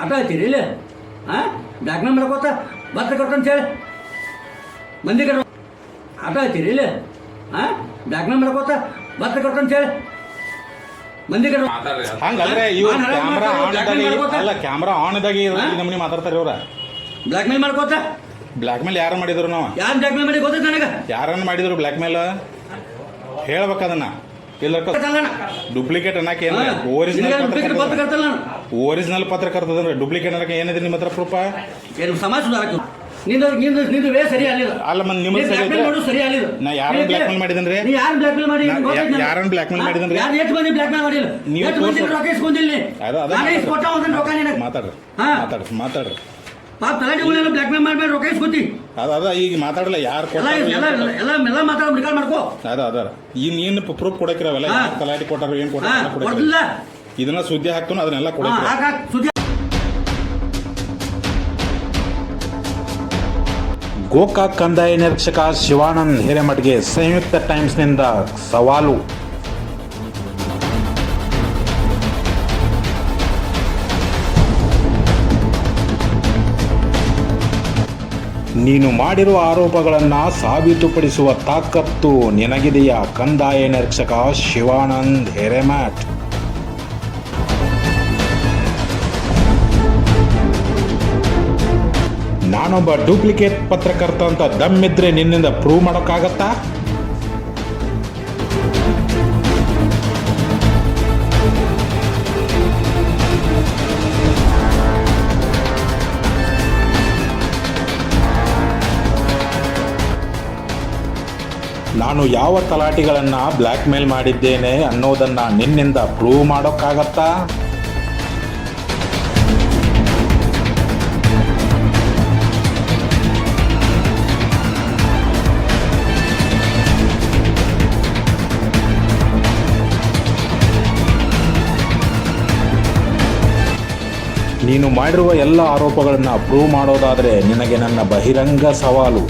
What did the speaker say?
ಆಟ ಆಯ್ತೀರಿ ಇಲ್ಲ? ಹಾಂ ಬ್ಲ್ಯಾಕ್ಮೇಲ್ ಮಾಡ್ಕೋತ ಭತ್ತ ಹೇಳಿ. ಮಂದಿ ಕಡೆ ಆಟ ಆಯ್ತೀರಿ ಇಲ್ಲ? ಹಾಂ ಬ್ಲ್ಯಾಕ್ಮೇಲ್ ಮಾಡ್ಕೋತ ಭತ್ತ ಹೇಳಿ. ಮಂದಿ ಕಡೆ ಹಂಗಂದ್ರೆ ಇವ್ರು ನಾನ್ ಕ್ಯಾಮ್ರಾ ಆನ್ ಇದ್ದಾಗ ಅಲ್ಲ ಕ್ಯಾಮ್ರಾ ಆನ್ ಇದ್ದಾಗ ನಮ್ಮನೆ ಮಾತಾಡ್ತಾರೆ ಇವ್ರ. ಬ್ಲ್ಯಾಕ್ಮೇಲ್ ಮಾಡ್ಕೋತ ಬ್ಲ್ಯಾಕ್ ಮೇಲ್ ಯಾರು ಮಾಡಿದ್ರು ನಾವು? ಯಾರು ಬ್ಲ್ಯಾಕ್ಮೇಲ್ ಮಾಡಿ ಗೊತ್ತೈತೆ ನನಗೆ. ಯಾರನ್ನ ಮಾಡಿದ್ರು ಬ್ಲ್ಯಾಕ್ ಮೇಲ್ ಹೇಳ್ಬೇಕು ಅದನ್ನ. ಇಲ್ಲ ಡೂಪ್ಲಿಕೇಟ್ ಅನ್ನಕ್ಕೆ ಏನು ಒರಿಜಿನಲ್ ಪತ್ರಕರ್ತದ ಪತ್ರಕರ್ತದಂದ್ರೆ ಡೂಪ್ಲಿಕೇಟ್ ಅಂದ್ರೆ ಏನಿದೆ ನಿಮ್ಮ ಹತ್ರ ಪ್ರೂಫ ಏನು ಸಮಾಜ ಸುಧಾರಕ ನಿಂದು ನಿಂದು ನಿಂದು ವೇ ಸರಿ ಅಲ್ಲ ಮತ್ತೆ ನಿಮ್ಮ ನೀನ್ ಸರಿ blackmail ಇದ್ರೆ- ಮಾಡೋದು ಸರಿ ಅಲ್ಲಿಲ್ಲ ನಾ ಯಾರನ್ನ blackmail ಮಾಡಿದನ್ರಿ? ನೀ ಯಾರು ಬ್ಲ್ಯಾಕ್ಮೇಲ್ ಮಾಡಿ ನಾ ಯಾ- ಯಾರನ್ನ blackmail ಮಾಡಿದನ್ರಿ? ಯಾರು ಎಷ್ಟು ಮಂದಿ ಬ್ಲ್ಯಾಕ್ಮೇಲ್ ಮಾಡಿಲ್ಲ? ನೀವು ಎಷ್ಟು ಮಂದಿ ತೋರ್ಸು. ರೊಕ್ಕ ಇಸ್ಕೊಂಡಿಲ್ಲ? ನೀ? ಅದು ಅದ ನಾನೇ ಇಸ್ಕೊಟ್ಟ ಒಂದೊಂದು ರೊಕ್ಕ ನಿನಗೆ. ಮಾತಾಡ್ರಿ ಹಾ. ಮಾತಾಡ್ರಿ ಮಾತಾಡ್ರಿ ಪಾಪ ಬ್ಲಾಕ್ ಬ್ಲ್ಯಾಕ್ಮೇಲ್ ಮಾಡ್ಬೇಡ ರೊಕ್ಕ ಇಸ್ಕೊತಿ. ಅದ ಅದ ಈಗ ಮಾತಾಡಲ್ಲ ಯಾರು ಎಲ್ಲ ಎಲ್ಲ ಎಲ್ಲ ಎಲ್ಲ ಮಾತಾಡ ರೆಕಾರ್ಡ್ ಮಾಡ್ಕೋ. ಅದ ಅದ ಇನ್ ಏನು ಪ್ರೂಫ್ ಕೊಡಕ್ಕಿರವಲ್ಲ ಹಾ. ಯಾರ್ ತಲಾಟಿ ಕೊಟ್ಟಾರ ಏನ್ ಹಾ. ಕೊಟ್ಟಾರ ಕೊಡ್ತಿಲ್ಲ ಇದನ್ನ ಸುದ್ದಿ ಹಾಕ್ತಾನೋ ಅದನ್ನೆಲ್ಲ ಕೊಡಕ್ಕೆ ಸುದ್ದಿ ಗೋಕಾಕ್ ಕಂದಾಯ ನಿರೀಕ್ಷಕ ಶಿವಾನಂದ್ ಹಿರೇಮಠ್ಗೆ ಸಂಯುಕ್ತ ಟೈಮ್ಸ್ನಿಂದ ಸವಾಲು. ನೀನು ಮಾಡಿರುವ ಆರೋಪಗಳನ್ನು ಸಾಬೀತುಪಡಿಸುವ ತಾಕತ್ತು ನಿನಗಿದೆಯಾ ಕಂದಾಯ ನಿರೀಕ್ಷಕ ಶಿವಾನಂದ್ ಹಿರೇಮಠ್? ನಾನೊಬ್ಬ ಡೂಪ್ಲಿಕೇಟ್ ಪತ್ರಕರ್ತ ಅಂತ ದಮ್ಮಿದ್ರೆ ನಿನ್ನಿಂದ ಪ್ರೂವ್ ಮಾಡೋಕ್ಕಾಗತ್ತಾ? ನಾನು ಯಾವ ತಲಾಟಿಗಳನ್ನು ಬ್ಲ್ಯಾಕ್ ಮೇಲ್ ಮಾಡಿದ್ದೇನೆ ಅನ್ನೋದನ್ನ ನಿನ್ನಿಂದ ಪ್ರೂವ್ ಮಾಡೋಕ್ಕಾಗತ್ತಾ? ನೀನು ಮಾಡಿರುವ ಎಲ್ಲ ಆರೋಪಗಳನ್ನು ಪ್ರೂವ್ ಮಾಡೋದಾದರೆ ನಿನಗೆ ನನ್ನ ಬಹಿರಂಗ ಸವಾಲು.